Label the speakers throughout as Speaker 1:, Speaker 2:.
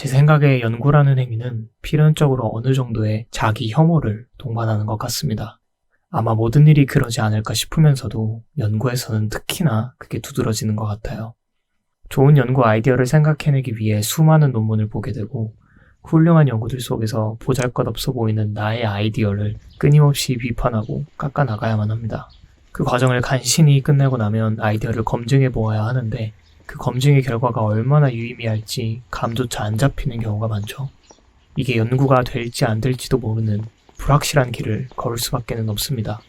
Speaker 1: 제 생각에 연구라는 행위는 필연적으로 어느 정도의 자기 혐오를 동반하는 것 같습니다. 아마 모든 일이 그러지 않을까 싶으면서도 연구에서는 특히나 그게 두드러지는 것 같아요. 좋은 연구 아이디어를 생각해내기 위해 수많은 논문을 보게 되고 훌륭한 연구들 속에서 보잘 것 없어 보이는 나의 아이디어를 끊임없이 비판하고 깎아나가야만 합니다. 그 과정을 간신히 끝내고 나면 아이디어를 검증해 보아야 하는데 그 검증의 결과가 얼마나 유의미할지 감조차 안 잡히는 경우가 많죠. 이게 연구가 될지 안 될지도 모르는 불확실한 길을 걸을 수밖에는 없습니다.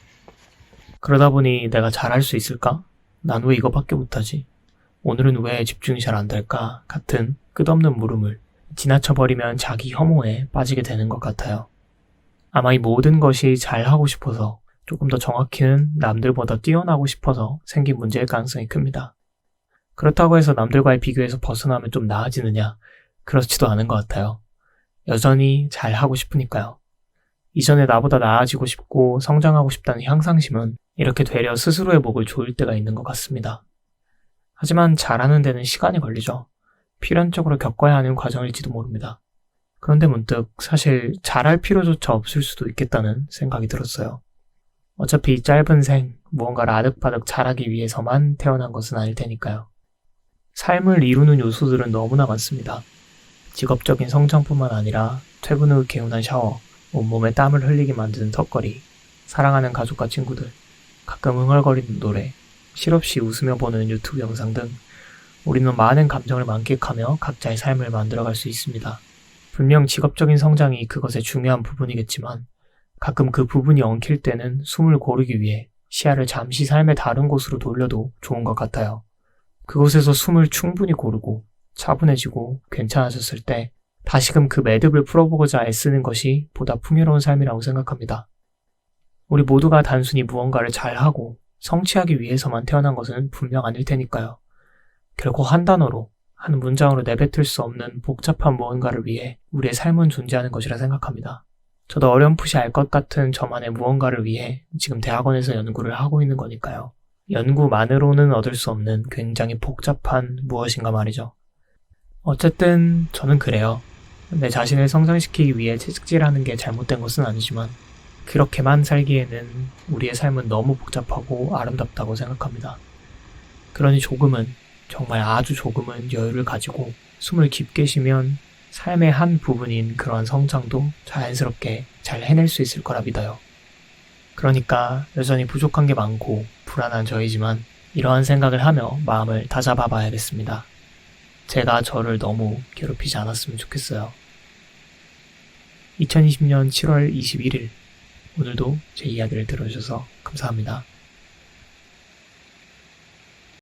Speaker 1: 그러다 보니 내가 잘할 수 있을까? 난 왜 이거밖에 못하지? 오늘은 왜 집중이 잘 안 될까? 같은 끝없는 물음을 지나쳐버리면 자기 혐오에 빠지게 되는 것 같아요. 아마 이 모든 것이 잘 하고 싶어서 조금 더 정확히는 남들보다 뛰어나고 싶어서 생긴 문제일 가능성이 큽니다. 그렇다고 해서 남들과의 비교에서 벗어나면 좀 나아지느냐? 그렇지도 않은 것 같아요. 여전히 잘 하고 싶으니까요. 이전에 나보다 나아지고 싶고 성장하고 싶다는 향상심은 이렇게 되려 스스로의 목을 조일 때가 있는 것 같습니다. 하지만 잘하는 데는 시간이 걸리죠. 필연적으로 겪어야 하는 과정일지도 모릅니다. 그런데 문득 사실 잘할 필요조차 없을 수도 있겠다는 생각이 들었어요. 어차피 이 짧은 생, 무언가를 아득바득 잘하기 위해서만 태어난 것은 아닐 테니까요. 삶을 이루는 요소들은 너무나 많습니다. 직업적인 성장뿐만 아니라 퇴근 후 개운한 샤워, 온몸에 땀을 흘리게 만드는 턱걸이, 사랑하는 가족과 친구들, 가끔 흥얼거리는 노래, 실없이 웃으며 보는 유튜브 영상 등 우리는 많은 감정을 만끽하며 각자의 삶을 만들어갈 수 있습니다. 분명 직업적인 성장이 그것의 중요한 부분이겠지만 가끔 그 부분이 엉킬 때는 숨을 고르기 위해 시야를 잠시 삶의 다른 곳으로 돌려도 좋은 것 같아요. 그곳에서 숨을 충분히 고르고 차분해지고 괜찮아졌을 때 다시금 그 매듭을 풀어보고자 애쓰는 것이 보다 풍요로운 삶이라고 생각합니다. 우리 모두가 단순히 무언가를 잘하고 성취하기 위해서만 태어난 것은 분명 아닐 테니까요. 결코 한 단어로, 한 문장으로 내뱉을 수 없는 복잡한 무언가를 위해 우리의 삶은 존재하는 것이라 생각합니다. 저도 어렴풋이 알 것 같은 저만의 무언가를 위해 지금 대학원에서 연구를 하고 있는 거니까요. 연구만으로는 얻을 수 없는 굉장히 복잡한 무엇인가 말이죠. 어쨌든 저는 그래요. 내 자신을 성장시키기 위해 채찍질하는 게 잘못된 것은 아니지만 그렇게만 살기에는 우리의 삶은 너무 복잡하고 아름답다고 생각합니다. 그러니 조금은 정말 아주 조금은 여유를 가지고 숨을 깊게 쉬면 삶의 한 부분인 그러한 성장도 자연스럽게 잘 해낼 수 있을 거라 믿어요. 그러니까 여전히 부족한 게 많고 불안한 저이지만 이러한 생각을 하며 마음을 다잡아 봐야겠습니다. 제가 저를 너무 괴롭히지 않았으면 좋겠어요. 2020년 7월 21일 오늘도 제 이야기를 들어주셔서 감사합니다.